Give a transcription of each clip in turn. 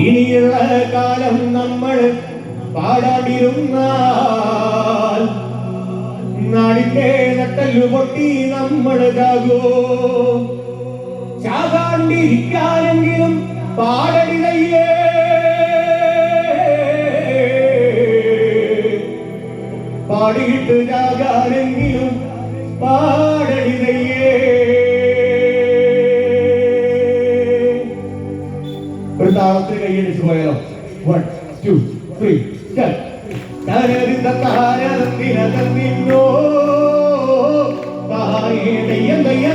ഇനിയുള്ള കാലം നമ്മൾ പാടാതിരുന്നാൽ നാടിന്റെ നട്ടല്ലു പൊട്ടി നമ്മൾ ചാകോ ചാകാണ്ടിരിക്കാനെങ്കിലും പാടടിതയ്യേ പാടിയിട്ട് ചാകാനെങ്കിലും പാടടിതയ്യേ താളത്തിൽ കൈയടിച്ചു പോയാലോ? വൺ ടു ത്രീ ോ താരേ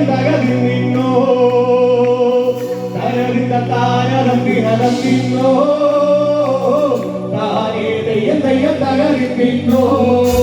തകതിന്നോ തരരുന്ന താരത്തിന താര